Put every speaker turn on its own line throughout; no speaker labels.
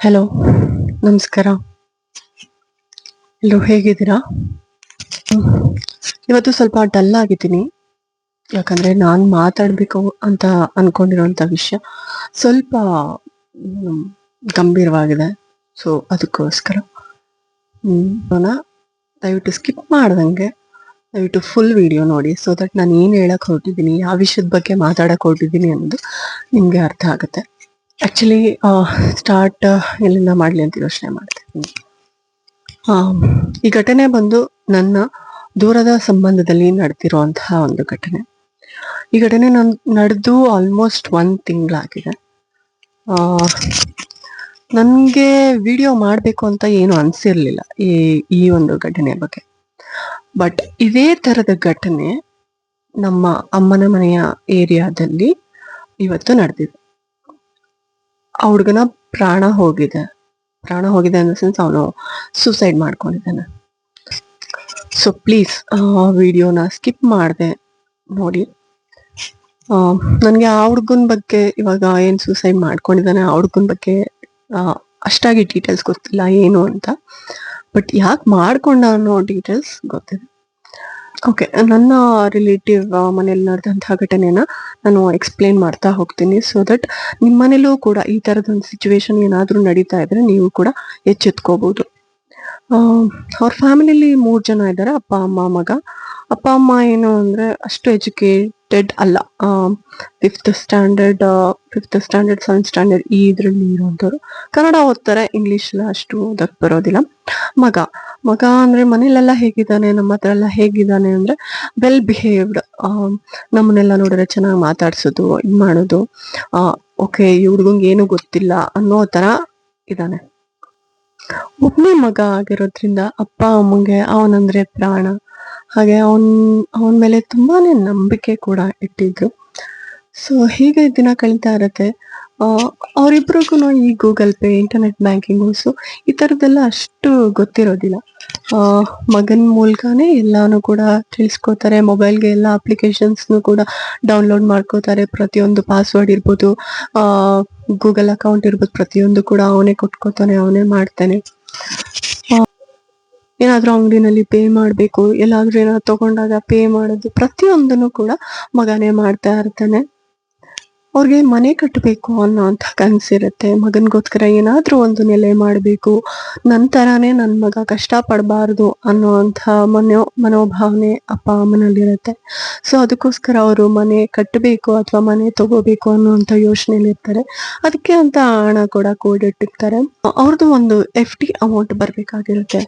Hello ನಮಸ್ಕಾರ. ಎಲ್ಲರೂ ಹೇಗಿದ್ದೀರಾ. ಇವತ್ತು ಸ್ವಲ್ಪ ಡಲ್ ಆಗಿದ್ದೀನಿ. ಯಾಕಂದ್ರೆ ನಾನು ಮಾತಾಡಬೇಕು ಅಂತ ಅನ್ಕೊಂಡಿರೋಂಥ ವಿಷಯ ಸ್ವಲ್ಪ ಗಂಭೀರವಾಗಿದೆ. ಸೊ ಅದಕ್ಕೋಸ್ಕರ. ದಯವಿಟ್ಟು ಸ್ಕಿಪ್ ಮಾಡ್ದಂಗೆ ದಯವಿಟ್ಟು ಫುಲ್ ವಿಡಿಯೋ ನೋಡಿ ಸೊ ದಟ್ ನಾನು ಏನು ಹೇಳಕ್ ಹೊರಟಿದ್ದೀನಿ, ಯಾವ ವಿಷಯದ ಬಗ್ಗೆ ಮಾತಾಡಕ್ ಹೊರಟಿದ್ದೀನಿ ಅನ್ನೋದು ನಿಮಗೆ ಅರ್ಥ ಆಗುತ್ತೆ. ಆಕ್ಚುಲಿ ಸ್ಟಾರ್ಟ್ ಎಲ್ಲಿಂದ ಮಾಡ್ಲಿ ಅಂತ ಯೋಚನೆ ಆ, ಈ ಘಟನೆ ಬಂದು ನನ್ನ ದೂರದ ಸಂಬಂಧದಲ್ಲಿ ನಡೆದಿರುವಂತಹ ಒಂದು ಘಟನೆ. ಈ ಘಟನೆ ನನ್ ನಡೆದು ಆಲ್ಮೋಸ್ಟ್ ಒಂದು ತಿಂಗಳಾಗಿದೆ. ನನಗೆ ವಿಡಿಯೋ ಮಾಡಬೇಕು ಅಂತ ಏನು ಅನ್ಸಿರ್ಲಿಲ್ಲ ಈ ಈ ಒಂದು ಘಟನೆ ಬಗ್ಗೆ. ಬಟ್ ಇದೇ ತರದ ಘಟನೆ ನಮ್ಮ ಅಮ್ಮನ ಮನೆಯ ಏರಿಯಾದಲ್ಲಿ ಇವತ್ತು ನಡೆದಿದೆ. ಆ ಹುಡುಗನ ಪ್ರಾಣ ಹೋಗಿದೆ. ಪ್ರಾಣ ಹೋಗಿದೆ ಅನ್ನೋ ಸೆನ್ಸ್ ಅವನು ಸೂಸೈಡ್ ಮಾಡ್ಕೊಂಡಿದ್ದಾನೆ. ಸೊ ಪ್ಲೀಸ್ ವಿಡಿಯೋನ ಸ್ಕಿಪ್ ಮಾಡಿದೆ, ನೋಡಿ. ನನಗೆ ಆ ಹುಡುಗನ ಬಗ್ಗೆ ಇವಾಗ ಏನು ಸೂಸೈಡ್ ಮಾಡ್ಕೊಂಡಿದ್ದಾನೆ, ಆ ಹುಡುಗನ ಬಗ್ಗೆ ಅಷ್ಟಾಗಿ ಡೀಟೇಲ್ಸ್ ಗೊತ್ತಿಲ್ಲ, ಏನು ಅಂತ. ಬಟ್ ಯಾಕೆ ಮಾಡ್ಕೊಂಡ ಅನ್ನೋ ಡೀಟೇಲ್ಸ್ ಗೊತ್ತಿದೆ ಓಕೆ ನನ್ನ ರಿಲೇಟಿವ್ ಮನೇಲಿ ನಡೆದಂತಹ ಘಟನೆನ ನಾನು ಎಕ್ಸ್ಪ್ಲೇನ್ ಮಾಡ್ತಾ ಹೋಗ್ತೀನಿ. ಸೊ ದಟ್ ನಿಮ್ಮ ಮನೇಲೂ ಕೂಡ ಈ ತರದೊಂದು ಸಿಚುವೇಶನ್ ಏನಾದರೂ ನಡೀತಾ ಇದ್ರೆ ನೀವು ಕೂಡ ಎಚ್ಚೆತ್ಕೋಬಹುದು ಅವ್ರ ಫ್ಯಾಮಿಲಿಲಿ ಮೂರು ಜನ ಇದ್ದಾರೆ ಅಪ್ಪ, ಅಮ್ಮ, ಮಗ. ಅಪ್ಪ, ಅಮ್ಮ ಏನು ಅಂದ್ರೆ ಅಷ್ಟು ಎಜುಕೇಟೆಡ್ ಅಲ್ಲ. Fifth standard fifth standard seventh standard ಈ ಇದ್ರಲ್ಲಿ ಇರುವಂತವ್ರು. ಕನ್ನಡ ಓದ್ತಾರೆ ಇಂಗ್ಲಿಷ್ ಅಷ್ಟು ಓದಕ್ಕೆ ಬರೋದಿಲ್ಲ. ಮಗ ಮಗ ಅಂದ್ರೆ ಮನೇಲೆಲ್ಲ ಹೇಗಿದ್ದಾನೆ, ನಮ್ಮ ಹತ್ರ ಎಲ್ಲ ಹೇಗಿದ್ದಾನೆ ಅಂದ್ರೆ ವೆಲ್ ಬಿಹೇವ್ಡ್ ನಮ್ಮನ್ನೆಲ್ಲ ನೋಡಿದ್ರೆ ಚೆನ್ನಾಗಿ ಮಾತಾಡ್ಸೋದು, ಇದ್ ಮಾಡೋದು. ಓಕೆ ಈ ಹುಡ್ಗಂಗೆ ಏನು ಗೊತ್ತಿಲ್ಲ ಅನ್ನೋ ತರ ಇದ್ದಾನೆ. ಒಬ್ಬನೇ ಮಗ ಆಗಿರೋದ್ರಿಂದ ಅಪ್ಪ ಅಮ್ಮಂಗೆ ಅವನಂದ್ರೆ ಪ್ರಾಣ. ಹಾಗೆ ಅವನ್, ಅವನ ಮೇಲೆ ತುಂಬಾನೇ ನಂಬಿಕೆ ಕೂಡ ಇಟ್ಟಿದ್ರು. ಸೊ ಹೀಗೆ ದಿನ ಕಳೀತಾ ಇರತ್ತೆ. ಅವರಿಬ್ರಿಗೂ ಈ Google Pay internet banking so ಈ ಥರದ್ದೆಲ್ಲ ಅಷ್ಟು ಗೊತ್ತಿರೋದಿಲ್ಲ. ಮಗನ ಮೂಲಕನೇ ಎಲ್ಲಾನು ಕೂಡ ತಿಳಿಸ್ಕೊತಾರೆ ಮೊಬೈಲ್ಗೆ ಎಲ್ಲ ಅಪ್ಲಿಕೇಶನ್ಸ್ನು ಕೂಡ ಡೌನ್ಲೋಡ್ ಮಾಡ್ಕೋತಾರೆ. ಪ್ರತಿಯೊಂದು ಪಾಸ್ವರ್ಡ್ ಇರ್ಬೋದು ಗೂಗಲ್ ಅಕೌಂಟ್ ಇರ್ಬೋದು, ಪ್ರತಿಯೊಂದು ಕೂಡ ಅವನೇ ಕೊಟ್ಕೋತಾನೆ, ಅವನೇ ಮಾಡ್ತಾನೆ. ಏನಾದ್ರೂ ಅಂಗಡಿನಲ್ಲಿ ಪೇ ಮಾಡಬೇಕು, ಎಲ್ಲಾದರೂ ಏನಾದ್ರು ತಗೊಂಡಾಗ ಪೇ ಮಾಡೋದು ಪ್ರತಿಯೊಂದನ್ನು ಕೂಡ ಮಗನೇ ಮಾಡ್ತಾ ಇರ್ತಾನೆ. ಅವ್ರಿಗೆ ಮನೆ ಕಟ್ಟಬೇಕು ಅನ್ನೋ ಅಂತ ಕನ್ಸಿರುತ್ತೆ ಮಗನಿಗೋಸ್ಕರ ಏನಾದರೂ ಒಂದು ನೆಲೆ ಮಾಡಬೇಕು ನನ್ನ ತರಾನೇ ನನ್ನ ಮಗ ಕಷ್ಟ ಪಡಬಾರ್ದು ಅನ್ನೋ ಅಂತ ಮನೋ, ಮನೋಭಾವನೆ ಅಪ್ಪ ಅಮ್ಮನಲ್ಲಿರುತ್ತೆ. ಸೊ ಅದಕ್ಕೋಸ್ಕರ ಅವರು ಮನೆ ಕಟ್ಟಬೇಕು ಅಥವಾ ಮನೆ ತಗೋಬೇಕು ಅನ್ನೋಂಥ ಯೋಚನೆಯಲ್ಲಿ ಇರ್ತಾರೆ. ಅದಕ್ಕೆ ಅಂತ ಹಣ ಕೂಡ ಕೂಡಿಟ್ಟಿರ್ತಾರೆ ಅವ್ರದ್ದು ಒಂದು ಎಫ್ ಡಿ ಅಮೌಂಟ್ ಬರ್ಬೇಕಾಗಿರುತ್ತೆ.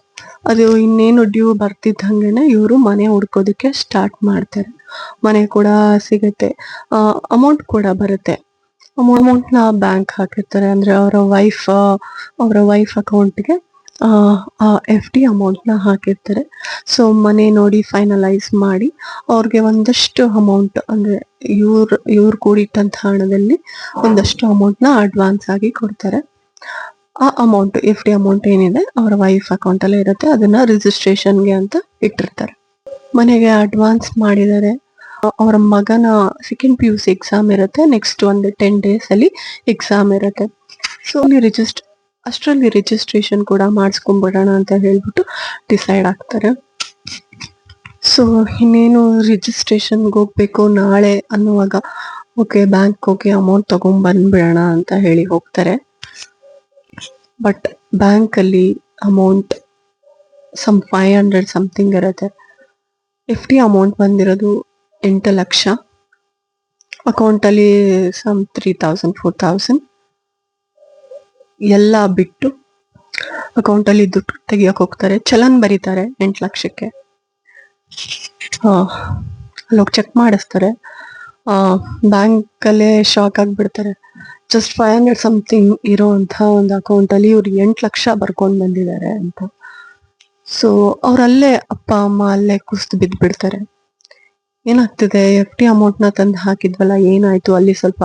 ಅದು ಇನ್ನೇನು ಡ್ಯೂ ಬರ್ತಿದ್ದಂಗೆನೆ ಇವರು ಮನೆ ಹುಡ್ಕೋದಕ್ಕೆ ಸ್ಟಾರ್ಟ್ ಮಾಡ್ತಾರೆ. ಮನೆ ಕೂಡ ಸಿಗುತ್ತೆ. ಅಮೌಂಟ್ ಕೂಡ ಬರುತ್ತೆ. ಅಮೌಂಟ್ನ ಬ್ಯಾಂಕ್ ಹಾಕಿರ್ತಾರೆ. ಅಂದ್ರೆ ಅವರ ವೈಫ್ ಅವರ ವೈಫ್ ಅಕೌಂಟ್ಗೆ ಎಫ್ ಡಿ ಅಮೌಂಟ್ನ ಹಾಕಿರ್ತಾರೆ. ಸೊ ಮನೆ ನೋಡಿ ಫೈನಲೈಸ್ ಮಾಡಿ ಅವ್ರಿಗೆ ಒಂದಷ್ಟು ಅಮೌಂಟ್ ಅಂದ್ರೆ ಇವ್ರ, ಇವ್ರು ಕೂಡಿಟ್ಟಂತ ಹಣದಲ್ಲಿ ಒಂದಷ್ಟು ಅಮೌಂಟ್ನ ಅಡ್ವಾನ್ಸ್ ಆಗಿ ಕೊಡ್ತಾರೆ. ಆ ಅಮೌಂಟ್ ಎಫ್ ಡಿ ಅಮೌಂಟ್ ಏನಿದೆ, ಅವರ ವೈಫ್ ಅಕೌಂಟ್ ಅಲ್ಲೇ ಇರುತ್ತೆ. ಅದನ್ನ ರಿಜಿಸ್ಟ್ರೇಷನ್ಗೆ ಅಂತ ಇಟ್ಟಿರ್ತಾರೆ. ಮನೆಗೆ ಅಡ್ವಾನ್ಸ್ ಮಾಡಿದರೆ, ಅವರ ಮಗನ second P U C exam ಇರುತ್ತೆ. ನೆಕ್ಸ್ಟ್ ಒಂದು ಟೆನ್ ಡೇಸ್ ಅಲ್ಲಿ ಎಕ್ಸಾಮ್ ಇರುತ್ತೆ. ಸೊ ಅಲ್ಲಿ ರಿಜಿಸ್ಟ್ ಅಷ್ಟರಲ್ಲಿ ರಿಜಿಸ್ಟ್ರೇಷನ್ ಕೂಡ ಮಾಡಿಸ್ಕೊಂಡ್ಬಿಡೋಣ ಅಂತ ಹೇಳ್ಬಿಟ್ಟು ಡಿಸೈಡ್ ಆಗ್ತಾರೆ. ಸೊ ಇನ್ನೇನು ರಿಜಿಸ್ಟ್ರೇಷನ್ಗೆ ಹೋಗ್ಬೇಕು ನಾಳೆ ಅನ್ನುವಾಗ ಓಕೆ ಬ್ಯಾಂಕ್ ಹೋಗಿ ಅಮೌಂಟ್ ತಗೊಂಡ್ ಬಂದ್ಬಿಡೋಣ ಅಂತ ಹೇಳಿ ಹೋಗ್ತಾರೆ. ಬಟ್ ಬ್ಯಾಂಕ್ ಅಲ್ಲಿ amount some five hundred something ಇರುತ್ತೆ. ಎಫ್ ಡಿ ಅಮೌಂಟ್ ಬಂದಿರೋದು ಎಂಟು ಲಕ್ಷ. ಅಕೌಂಟ್ ಅಲ್ಲಿ some three thousand four thousand ಎಲ್ಲ ಬಿಟ್ಟು ಅಕೌಂಟ್ ಅಲ್ಲಿ ದುಡ್ಡು ತೆಗಿಯೋಕೆ ಹೋಗ್ತಾರೆ. ಚಲನ್ ಬರೀತಾರೆ ಎಂಟು ಲಕ್ಷಕ್ಕೆ. ಆ, ಅಲ್ಲೋಗಿ ಚೆಕ್ ಮಾಡಿಸ್ತಾರೆ. ಬ್ಯಾಂಕ್ ಅಲ್ಲೇ ಶಾಕ್ ಆಗಿಬಿಡ್ತಾರೆ. ಜಸ್ಟ್ ಫೈವ್ ಹಂಡ್ರೆಡ್ ಸಮಥಿಂಗ್ ಇರೋಂಥ ಒಂದು ಅಕೌಂಟ್ ಅಲ್ಲಿ ಇವ್ರು ಎಂಟು ಲಕ್ಷ ಬರ್ಕೊಂಡ್ ಬಂದಿದ್ದಾರೆ ಅಂತ. ಸೊ ಅವ್ರಲ್ಲೇ ಅಪ್ಪ, ಅಮ್ಮ ಅಲ್ಲೇ ಕುಸ್ದು ಬಿದ್ದು ಬಿಡ್ತಾರೆ ಏನಾಗ್ತಿದೆ? ಎಫ್ ಡಿ ಅಮೌಂಟ್ನ ತಂದು ಹಾಕಿದ್ವಲ್ಲ, ಏನಾಯ್ತು? ಅಲ್ಲಿ ಸ್ವಲ್ಪ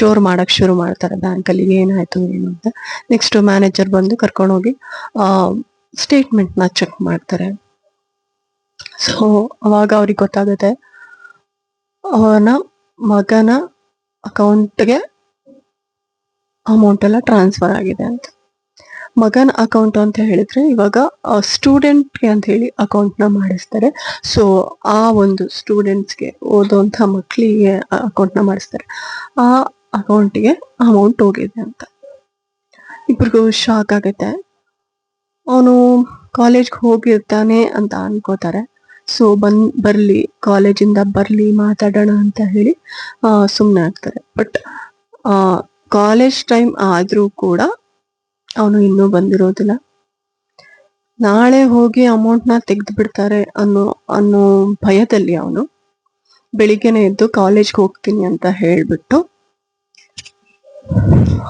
ಜೋರು ಮಾಡಕ್ ಶುರು ಮಾಡ್ತಾರೆ ಬ್ಯಾಂಕಲ್ಲಿ, ಏನಾಯ್ತು, ಏನು ಅಂತ. ನೆಕ್ಸ್ಟ್ ಮ್ಯಾನೇಜರ್ ಬಂದು ಕರ್ಕೊಂಡೋಗಿ, ಆ ಸ್ಟೇಟ್ಮೆಂಟ್ನ ಚೆಕ್ ಮಾಡ್ತಾರೆ. ಸೊ ಅವಾಗ ಅವ್ರಿಗೆ ಗೊತ್ತಾಗುತ್ತೆ ಅವನ ಮಗನ ಅಕೌಂಟ್ಗೆ ಅಮೌಂಟ್ ಎಲ್ಲ ಟ್ರಾನ್ಸ್ಫರ್ ಆಗಿದೆ ಅಂತ. ಮಗನ ಅಕೌಂಟ್ ಅಂತ ಹೇಳಿದ್ರೆ ಇವಾಗ ಸ್ಟೂಡೆಂಟ್ಗೆ ಅಂತ ಹೇಳಿ ಅಕೌಂಟ್ನ ಮಾಡಿಸ್ತಾರೆ. ಸೊ ಆ ಒಂದು ಸ್ಟೂಡೆಂಟ್ಸ್ಗೆ ಓದೋಂಥ ಮಕ್ಕಳಿಗೆ ಅಕೌಂಟ್ನ ಮಾಡಿಸ್ತಾರೆ. ಆ ಅಕೌಂಟಿಗೆ ಅಮೌಂಟ್ ಹೋಗಿದೆ ಅಂತ. ಇಬ್ರಿಗೂ ಶಾಕ್ ಆಗುತ್ತೆ. ಅವನು ಕಾಲೇಜ್ಗೆ ಹೋಗಿರ್ತಾನೆ ಅಂತ ಅನ್ಕೋತಾರೆ. ಸೊ ಬಂದ್ ಬರಲಿ, ಕಾಲೇಜಿಂದ ಬರ್ಲಿ, ಮಾತಾಡೋಣ ಅಂತ ಹೇಳಿ ಸುಮ್ಮನೆ ಆಗ್ತಾರೆ. ಬಟ್ ಕಾಲೇಜ್ ಟೈಮ್ ಆದ್ರೂ ಕೂಡ ಅವನು ಇನ್ನೂ ಬಂದಿರೋದಿಲ್ಲ. ನಾಳೆ ಹೋಗಿ ಅಮೌಂಟ್ನ ತೆಗೆದು ಬಿಡ್ತಾರೆ ಅನ್ನೋ ಅನ್ನೋ ಭಯದಲ್ಲಿ ಅವನು. ಬೆಳಿಗ್ಗೆನೆ ಎದ್ದು ಕಾಲೇಜ್ಗೆ ಹೋಗ್ತೀನಿ ಅಂತ ಹೇಳಿಬಿಟ್ಟು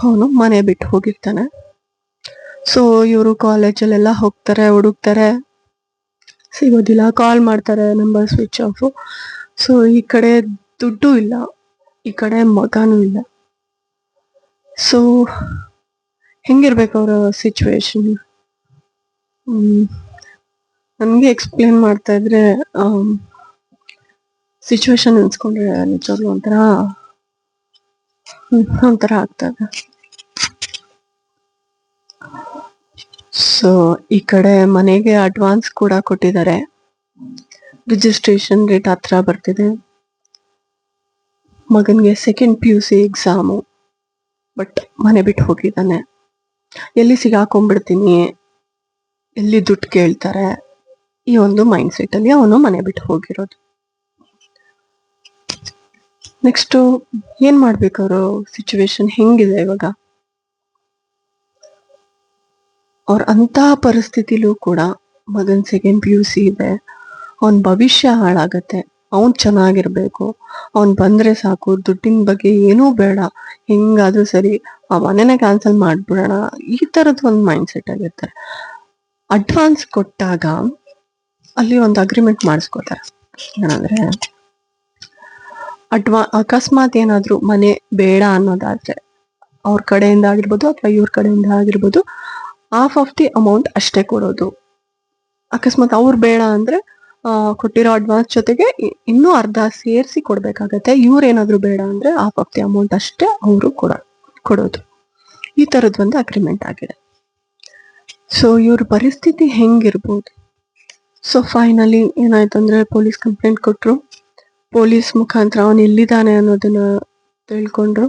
ಅವನು ಮನೆ ಬಿಟ್ಟು ಹೋಗಿರ್ತಾನೆ. ಸೊ ಇವರು ಕಾಲೇಜಲ್ಲೆಲ್ಲ ಹೋಗ್ತಾರೆ, ಹುಡುಕ್ತಾರೆ. ಸಿಗೋದಿಲ್ಲ ಕಾಲ್ ಮಾಡ್ತಾರೆ ನಂಬರ್ ಸ್ವಿಚ್ ಆಫ್ ಸೊ ಈ ಕಡೆ ದುಡ್ಡು ಇಲ್ಲ. ಈ ಕಡೆ ಮಗನೂ ಇಲ್ಲ. ಸೊ ಹೆಂಗಿರ್ಬೇಕು ಅವರ ಸಿಚುವೇಶನ್ ನನಗೆ ಎಕ್ಸ್ಪ್ಲೇನ್ ಮಾಡ್ತಾ ಇದ್ರೆ ಸಿಚುವೇಶನ್ ಅನ್ಸ್ಕೊಂಡ್ರೆ ನಿಜವಾಗ್ಲೂ ಒಂಥರ ಒಂಥರ ಆಗ್ತದೆ ಸೊ ಈ ಕಡೆ ಮನೆಗೆ ಅಡ್ವಾನ್ಸ್ ಕೂಡ ಕೊಟ್ಟಿದ್ದಾರೆ. ರಿಜಿಸ್ಟ್ರೇಷನ್ ಡೇಟ್ ಹತ್ರ ಬರ್ತಿದೆ. ಮಗನಿಗೆ second P U C exam but ಮನೆ ಬಿಟ್ಟು ಹೋಗಿದ್ದಾನೆ. ಎಲ್ಲಿ ಸಿಗಾಕೊಂಡ್ಬಿಡ್ತೀನಿ? ಎಲ್ಲಿ ದುಡ್ಡು ಕೇಳ್ತಾರೆ? ಈ ಒಂದು ಮೈಂಡ್ ಸೆಟ್ ಅಲ್ಲಿ ಅವನು ಮನೆ ಬಿಟ್ಟು ಹೋಗಿರೋದು. ನೆಕ್ಸ್ಟ್ ಏನು ಮಾಡ್ಬೇಕು ಅವರು? ಸಿಚುವೇಶನ್ ಹೆಂಗಿದೆ ಇವಾಗ? ಅವ್ರ ಅಂತಹ ಪರಿಸ್ಥಿತಿಲೂ ಕೂಡ ಮಗನ್ ಸೆಕೆಂಡ್ ಪಿ ಯು ಸಿ ಇದೆ. ಅವನ್ ಭವಿಷ್ಯ ಹಾಳಾಗತ್ತೆ. ಅವನ್ ಚೆನ್ನಾಗಿರ್ಬೇಕು. ಅವನ್ ಬಂದ್ರೆ ಸಾಕು. ದುಡ್ಡಿನ ಬಗ್ಗೆ ಏನೂ ಬೇಡ. ಹೆಂಗಾದ್ರೂ ಸರಿ ಆ ಮನೆನ ಕ್ಯಾನ್ಸಲ್ ಮಾಡ್ಬಿಡೋಣ. ಈ ತರದ್ ಒಂದು ಮೈಂಡ್ ಸೆಟ್ ಆಗಿರ್ತಾರೆ ಅಡ್ವಾನ್ಸ್ ಕೊಟ್ಟಾಗ ಅಲ್ಲಿ ಒಂದು ಅಗ್ರಿಮೆಂಟ್ ಮಾಡಿಸ್ಕೋತಾರೆ. ಏನಂದ್ರೆ, ಅಡ್ವಾ, ಅಕಸ್ಮಾತ್ ಏನಾದ್ರು ಮನೆ ಬೇಡ ಅನ್ನೋದಾದ್ರೆ ಅವ್ರ ಕಡೆಯಿಂದ ಆಗಿರ್ಬೋದು ಅಥವಾ ಇವ್ರ ಕಡೆಯಿಂದ ಆಗಿರ್ಬೋದು ಹಾಫ್ ಆಫ್ ದಿ ಅಮೌಂಟ್ ಅಷ್ಟೇ ಕೊಡೋದು. ಅಕಸ್ಮಾತ್ ಅವ್ರು ಬೇಡ ಅಂದ್ರೆ ಕೊಟ್ಟಿರೋ ಅಡ್ವಾನ್ಸ್ ಜೊತೆಗೆ ಇನ್ನೂ ಅರ್ಧ ಸೇರಿಸಿ ಕೊಡ್ಬೇಕಾಗತ್ತೆ. ಏನಾದ್ರು ಬೇಡ ಅಂದ್ರೆ ಹಾಫ್ ಆಫ್ ದಿ ಅಮೌಂಟ್ ಅಷ್ಟೇ ಅವರು ಕೊಡ, ಕೊಡೋದು. ಈ ಥರದ್ದು ಒಂದು ಅಗ್ರಿಮೆಂಟ್ ಆಗಿದೆ. ಸೊ ಇವ್ರ ಪರಿಸ್ಥಿತಿ ಹೆಂಗಿರ್ಬೋದು? ಸೊ ಫೈನಲಿ ಏನಾಯ್ತು ಅಂದ್ರೆ ಪೊಲೀಸ್ ಕಂಪ್ಲೇಂಟ್ ಕೊಟ್ಟರು ಪೊಲೀಸ್ ಮುಖಾಂತರ ಅವನು ಎಲ್ಲಿದ್ದಾನೆ ಅನ್ನೋದನ್ನ ತಿಳ್ಕೊಂಡ್ರು.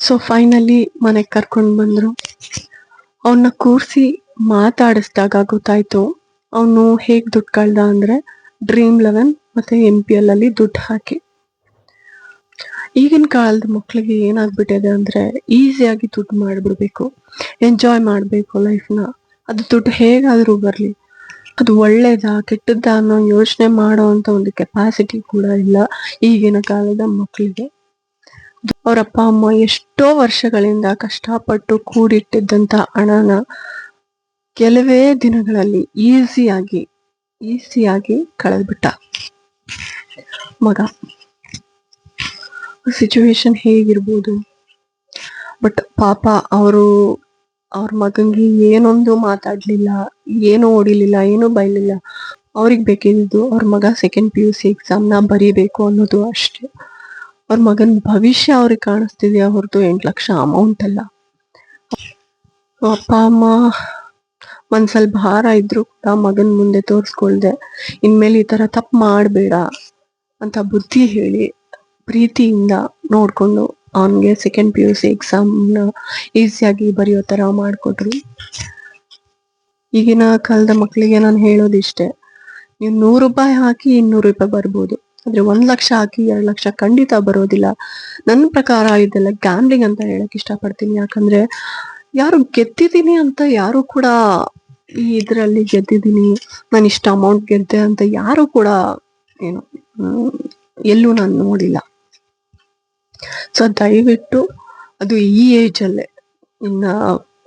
ಸೊ ಫೈನಲಿ ಮನೆಗೆ ಕರ್ಕೊಂಡು ಬಂದ್ರು. ಅವನ್ನ ಕೂರ್ಸಿ ಮಾತಾಡಿಸ್ದಾಗ ಗೊತ್ತಾಯ್ತು, ಅವನು ಹೇಗ್ ದುಡ್ಡು ಕಳ್ದ ಅಂದ್ರೆ ಡ್ರೀಮ್ ಲೆವೆನ್ ಮತ್ತೆ ಎಂ ಪಿ ಎಲ್ ಅಲ್ಲಿ ದುಡ್ಡು ಹಾಕಿ. ಈಗಿನ ಕಾಲದ ಮಕ್ಳಿಗೆ ಏನಾಗ್ಬಿಟ್ಟಿದೆ ಅಂದ್ರೆ ಈಸಿಯಾಗಿ ದುಡ್ಡು ಮಾಡ್ಬಿಡ್ಬೇಕು ಎಂಜಾಯ್ ಮಾಡ್ಬೇಕು ಲೈಫ್ನ ಅದು ದುಡ್ಡು ಹೇಗಾದ್ರೂ ಬರ್ಲಿ, ಅದು ಒಳ್ಳೇದಾ, ಕೆಟ್ಟದ್ದಾ ಅನ್ನೋ ಯೋಚನೆ ಮಾಡೋ ಅಂತ ಒಂದು ಕೆಪಾಸಿಟಿ ಕೂಡ ಇಲ್ಲ ಈಗಿನ ಕಾಲದ ಮಕ್ಕಳಿಗೆ ಅವ್ರ ಅಪ್ಪ ಅಮ್ಮ ಎಷ್ಟೋ ವರ್ಷಗಳಿಂದ ಕಷ್ಟಪಟ್ಟು ಕೂಡಿಟ್ಟಿದ್ದಂತ ಹಣನ ಕೆಲವೇ ದಿನಗಳಲ್ಲಿ ಈಸಿಯಾಗಿ ಈಸಿಯಾಗಿ ಕಳೆದ್ಬಿಟ್ಟ. ಮಗ ಸಿಚುವೇಶನ್ ಹೇಗಿರ್ಬೋದು? ಬಟ್ ಪಾಪ ಅವರು, ಅವ್ರ ಮಗಂಗೆ ಏನೊಂದು ಮಾತಾಡ್ಲಿಲ್ಲ, ಏನು ಓಡಿಲಿಲ್ಲ, ಏನು ಬೈಲಿಲ್ಲ. ಅವ್ರಿಗೆ ಬೇಕಿದ್ದು ಅವ್ರ ಮಗ ಸೆಕೆಂಡ್ ಪಿ ಯು ಸಿ ಎಕ್ಸಾಮ್ನ ಬರೀಬೇಕು ಅನ್ನೋದು ಅಷ್ಟೇ. ಅವ್ರ ಮಗನ ಭವಿಷ್ಯ ಅವ್ರಿಗೆ ಕಾಣಿಸ್ತಿದ್ಯಾ ಹೊರತು ಎಂಟು ಲಕ್ಷ ಅಮೌಂಟ್ ಅಲ್ಲ. ಅಪ್ಪ, ಅಮ್ಮ ಮನ್ಸಲ್ಲಿ ಭಾರ ಇದ್ರು ಕೂಡ ಮಗನ್ ಮುಂದೆ ತೋರಿಸ್ಕೊಳ್ದೆ, ಇನ್ಮೇಲೆ ಈ ತರ ತಪ್ಪು ಮಾಡಬೇಡ ಅಂತ ಬುದ್ಧಿ ಹೇಳಿ ಪ್ರೀತಿಯಿಂದ ನೋಡ್ಕೊಂಡು ಅವನಿಗೆ ಸೆಕೆಂಡ್ ಪಿ ಯು ಸಿ ಎಕ್ಸಾಮ್ನ ಈಸಿಯಾಗಿ ಬರೆಯೋ ತರ ಮಾಡಿಕೊಟ್ರು. ಈಗಿನ ಕಾಲದ ಮಕ್ಕಳಿಗೆ ನಾನು ಹೇಳೋದಿಷ್ಟೇ, ನೀವು ನೂರು ರೂಪಾಯಿ ಹಾಕಿ ಇನ್ನೂರು ರೂಪಾಯಿ ಬರ್ಬೋದು. ಆದ್ರೆ ಒಂದ್ ಲಕ್ಷ ಹಾಕಿ ಎರಡ್ ಲಕ್ಷ ಖಂಡಿತ ಬರೋದಿಲ್ಲ. ನನ್ನ ಪ್ರಕಾರ ಇದೆಲ್ಲ ಗ್ಯಾಮ್ಲಿಂಗ್ ಅಂತ ಹೇಳಕ್ ಇಷ್ಟಪಡ್ತೀನಿ. ಯಾಕಂದ್ರೆ ಯಾರು ಗೆದ್ದಿದ್ದೀನಿ ಅಂತ ಯಾರು ಕೂಡ ಈ ಇದರಲ್ಲಿ ಗೆದ್ದಿದ್ದೀನಿ, ನಾನು ಇಷ್ಟ ಅಮೌಂಟ್ ಗೆದ್ದೆ ಅಂತ ಯಾರು ಕೂಡ ಏನು ಎಲ್ಲೂ ನಾನು ನೋಡಿಲ್ಲ. ಸೊ ದಯವಿಟ್ಟು ಅದು ಈ ಏಜ್ ಅಲ್ಲೇ, ಇನ್ನ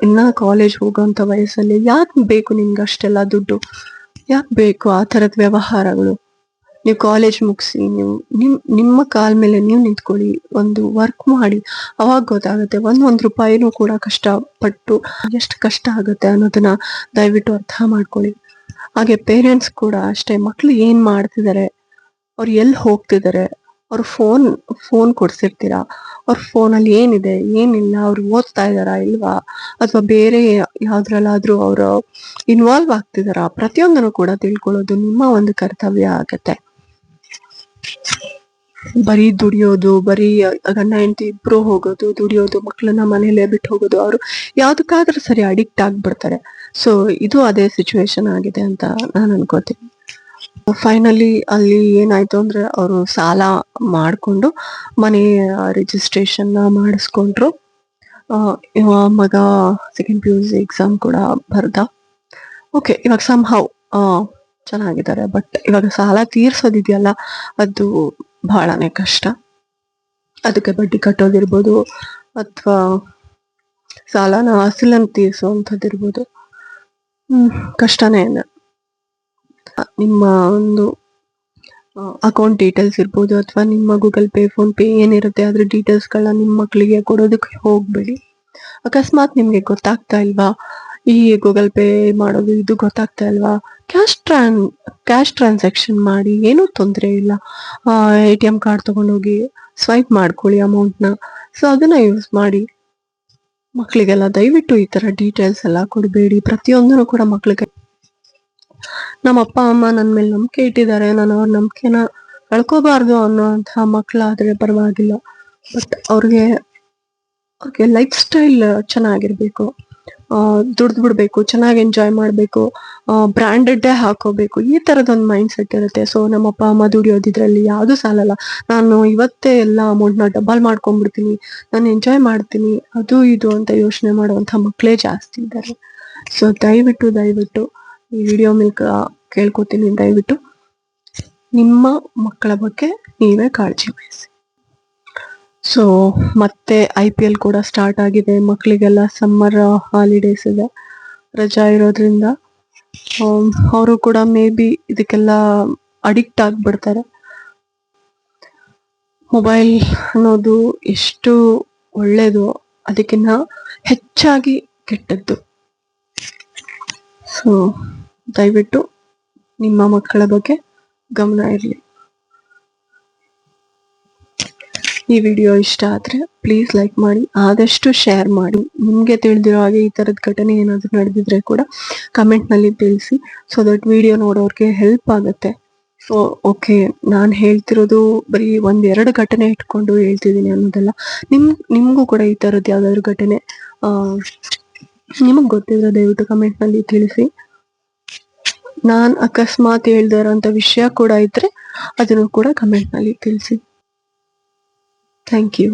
ಇನ್ನ ಕಾಲೇಜ್ ಹೋಗೋಂತ ವಯಸ್ಸಲ್ಲಿ ಯಾಕೆ ಬೇಕು ನಿಮ್ಗೆ ಅಷ್ಟೆಲ್ಲ ದುಡ್ಡು? ಯಾಕೆ ಬೇಕು ಆ ತರದ ವ್ಯವಹಾರಗಳು? ನೀವು ಕಾಲೇಜ್ ಮುಗಿಸಿ, ನೀವು ನಿಮ್, ನಿಮ್ಮ ಕಾಲ್ ಮೇಲೆ ನೀವು ನಿಂತ್ಕೊಳ್ಳಿ, ಒಂದು ವರ್ಕ್ ಮಾಡಿ, ಅವಾಗ ಗೊತ್ತಾಗುತ್ತೆ, ಒಂದ್ ಒಂದ್ ರೂಪಾಯಿನೂ ಕೂಡ ಕಷ್ಟಪಟ್ಟು ಎಷ್ಟು ಕಷ್ಟ ಆಗುತ್ತೆ ಅನ್ನೋದನ್ನ ದಯವಿಟ್ಟು ಅರ್ಥ ಮಾಡ್ಕೊಳ್ಳಿ. ಹಾಗೆ ಪೇರೆಂಟ್ಸ್ ಕೂಡ ಅಷ್ಟೇ, ಮಕ್ಳು ಏನ್ ಮಾಡ್ತಿದ್ದಾರೆ ಅವ್ರು ಎಲ್ಲಿ ಹೋಗ್ತಿದ್ದಾರೆ ಅವ್ರ ಫೋನ್ ಫೋನ್ ಕೊಡ್ಸಿರ್ತೀರಾ, ಅವ್ರ ಫೋನಲ್ಲಿ ಏನಿದೆ, ಏನಿಲ್ಲ, ಅವ್ರು ಓದ್ತಾ ಇದ್ದಾರಾ ಇಲ್ವಾ, ಅಥವಾ ಬೇರೆ ಯಾವ್ದ್ರಲ್ಲಾದ್ರೂ ಅವರು ಇನ್ವಾಲ್ವ್ ಆಗ್ತಿದಾರಾ, ಪ್ರತಿಯೊಂದನ್ನು ಕೂಡ ತಿಳ್ಕೊಳ್ಳೋದು ನಿಮ್ಮ ಒಂದು ಕರ್ತವ್ಯ ಆಗತ್ತೆ. ಬರೀ ದುಡಿಯೋದು, ಬರೀ ಗಂಡ ಹೆಂಡತಿ ಇಬ್ರು ಹೋಗೋದು, ದುಡಿಯೋದು, ಮಕ್ಕಳನ್ನ ಮನೇಲೆ ಬಿಟ್ಟು ಹೋಗೋದು, ಅವರು ಯಾವ್ದಕ್ಕಾದ್ರೂ ಸರಿ ಅಡಿಕ್ಟ್ ಆಗ್ಬಿಡ್ತಾರೆ. ಸೊ ಇದು ಅದೇ ಸಿಚುವೇಶನ್ ಆಗಿದೆ ಅಂತ ನಾನು ಅನ್ಕೋತೀನಿ. ಫೈನಲಿ ಅಲ್ಲಿ ಏನಾಯ್ತು ಅಂದ್ರೆ ಅವರು ಸಾಲ ಮಾಡಿಕೊಂಡು ಮನೆ ರಿಜಿಸ್ಟ್ರೇಷನ್ ಮಾಡಿಸ್ಕೊಂಡ್ರು. ಮಗ second P U C exam ಕೂಡ ಬರ್ದ. ಓಕೆ ಇವಾಗ ಸಮ್ ಹೌ ಚೆನ್ನಾಗಿದ್ದಾರೆ. ಬಟ್ ಇವಾಗ ಸಾಲ ತೀರ್ಸೋದಿದೆಯಲ್ಲ, ಅದು ಬಹಳನೇ ಕಷ್ಟ. ಅದಕ್ಕೆ ಬಡ್ಡಿ ಕಟ್ಟೋದಿರ್ಬೋದು, ಅಥವಾ ಸಾಲನ ಅಸಲನ್ನು ತೀರಿಸುವಂಥದ್ದಿರ್ಬೋದು ಕಷ್ಟನೇ ಇದೆ. ನಿಮ್ಮ ಒಂದು ಅಕೌಂಟ್ ಡೀಟೇಲ್ಸ್ ಇರ್ಬೋದು, ಅಥವಾ ನಿಮ್ಮ ಗೂಗಲ್ ಪೇ ಫೋನ್ ಪೇ ಏನಿರುತ್ತೆ, ಅದ್ರ ಡೀಟೇಲ್ಸ್ಗಳನ್ನ ನಿಮ್ಮ ಮಕ್ಕಳಿಗೆ ಕೊಡೋದಕ್ಕೆ ಹೋಗ್ಬೇಡಿ. ಅಕಸ್ಮಾತ್ ನಿಮ್ಗೆ ಗೊತ್ತಾಗ್ತಾ ಇಲ್ವಾ? ಈ ಗೂಗಲ್ ಪೇ ಮಾಡೋದು ಇದು ಗೊತ್ತಾಗ್ತಾ ಅಲ್ವಾ ಕ್ಯಾಶ್ ಟ್ರಾನ್ ಕ್ಯಾಶ್ ಟ್ರಾನ್ಸಾಕ್ಷನ್ ಮಾಡಿ ಏನೂ ತೊಂದರೆ ಇಲ್ಲ. ಎ ಟಿ ಎಂ ಕಾರ್ಡ್ ತಗೊಂಡೋಗಿ ಸ್ವೈಪ್ ಮಾಡ್ಕೊಳ್ಳಿ ಅಮೌಂಟ್ನ ಸೊ ಅದನ್ನ ಯೂಸ್ ಮಾಡಿ. ಮಕ್ಕಳಿಗೆಲ್ಲ ದಯವಿಟ್ಟು ಈ ತರ ಡೀಟೇಲ್ಸ್ ಎಲ್ಲ ಕೊಡಬೇಡಿ. ಪ್ರತಿಯೊಂದನ್ನು ಕೂಡ ಮಕ್ಕಳಿಗೆ ನಮ್ಮ ಅಪ್ಪ, ಅಮ್ಮ ನನ್ನ ಮೇಲೆ ನಂಬಿಕೆ ಇಟ್ಟಿದ್ದಾರೆ. ನಾನು ಅವ್ರ ನಂಬಿಕೆನ ಕಳ್ಕೋಬಾರ್ದು ಅನ್ನೋಂತಹ ಮಕ್ಕಳಾದ್ರೆ ಪರವಾಗಿಲ್ಲ. ಬಟ್ ಅವ್ರಿಗೆ ಅವ್ರಿಗೆ ಲೈಫ್ ಸ್ಟೈಲ್ ಚೆನ್ನಾಗಿರ್ಬೇಕು. ದುಡ್ದು ಬಿಡ್ಬೇಕು ಚೆನ್ನಾಗಿ ಎಂಜಾಯ್ ಮಾಡಬೇಕು ಬ್ರಾಂಡೆಡ್ ಹಾಕೋಬೇಕು, ಈ ತರದೊಂದು ಮೈಂಡ್ ಸೆಟ್ ಇರುತ್ತೆ. ಸೊ ನಮ್ಮ ಅಪ್ಪ ಅಮ್ಮ ದುಡಿಯೋದಿದ್ರಲ್ಲಿ ಯಾವುದು ಸಾಲಲ್ಲ. ನಾನು ಇವತ್ತೇ ಎಲ್ಲ ಅಮೌಂಟ್ನ ಡಬಲ್ ಮಾಡ್ಕೊಂಡ್ಬಿಡ್ತೀನಿ, ನಾನು ಎಂಜಾಯ್ ಮಾಡ್ತೀನಿ, ಅದು ಇದು ಅಂತ ಯೋಚನೆ ಮಾಡುವಂಥ ಮಕ್ಕಳೇ ಜಾಸ್ತಿ ಇದ್ದಾರೆ. ಸೊ ದಯವಿಟ್ಟು ದಯವಿಟ್ಟು ಈ ವಿಡಿಯೋ ಮೂಲಕ ಕೇಳ್ಕೊತೀನಿ. ದಯವಿಟ್ಟು ನಿಮ್ಮ ಮಕ್ಕಳ ಬಗ್ಗೆ ನೀವೇ ಕಾಳಜಿ ವಹಿಸಿ. ಸೊ ಮತ್ತೆ ಐ ಪಿ ಎಲ್ ಕೂಡ ಸ್ಟಾರ್ಟ್ ಆಗಿದೆ. ಮಕ್ಕಳಿಗೆಲ್ಲ ಸಮ್ಮರ್ ಹಾಲಿಡೇಸ್ ಇದೆ. ರಜಾ ಇರೋದ್ರಿಂದ ಅವರು ಕೂಡ ಮೇ ಬಿ ಇದಕ್ಕೆಲ್ಲ ಅಡಿಕ್ಟ್ ಆಗಿಬಿಡ್ತಾರೆ. ಮೊಬೈಲ್ ಅನ್ನೋದು ಎಷ್ಟು ಒಳ್ಳೇದು ಅದಕ್ಕಿಂತ ಹೆಚ್ಚಾಗಿ ಕೆಟ್ಟದ್ದು. ಸೊ ದಯವಿಟ್ಟು ನಿಮ್ಮ ಮಕ್ಕಳ ಬಗ್ಗೆ ಗಮನ ಇರಲಿ. ಈ ವಿಡಿಯೋ ಇಷ್ಟ ಆದ್ರೆ ಪ್ಲೀಸ್ ಲೈಕ್ ಮಾಡಿ, ಆದಷ್ಟು ಶೇರ್ ಮಾಡಿ. ನಿಮ್ಗೆ ತಿಳಿದಿರೋ ಹಾಗೆ ಈ ತರದ ಘಟನೆ ಏನಾದರೂ ನಡೆದಿದ್ರೆ ಕೂಡ ಕಮೆಂಟ್ನಲ್ಲಿ ತಿಳಿಸಿ. ಸೊ ದಟ್ ವಿಡಿಯೋ ನೋಡೋರ್ಗೆ ಹೆಲ್ಪ್ ಆಗುತ್ತೆ. ಸೊ ಓಕೆ ನಾನು ಹೇಳ್ತಿರೋದು ಬರೀ ಒಂದೆರಡು ಘಟನೆ ಇಟ್ಕೊಂಡು ಹೇಳ್ತಿದ್ದೀನಿ ಅನ್ನೋದಲ್ಲ. ನಿಮ್, ನಿಮಗೂ ಕೂಡ ಈ ಥರದ್ದು ಯಾವ್ದಾದ್ರು ಘಟನೆ ನಿಮಗೆ ಗೊತ್ತಿದ್ರೆ ದಯವಿಟ್ಟು ಕಮೆಂಟ್ನಲ್ಲಿ ತಿಳಿಸಿ. ನಾನು ಅಕಸ್ಮಾತ್ ಹೇಳ್ದಿರೋ ಇರೋಂಥ ವಿಷಯ ಕೂಡ ಇದ್ರೆ ಅದನ್ನು ಕೂಡ ಕಮೆಂಟ್ನಲ್ಲಿ ತಿಳಿಸಿ. Thank you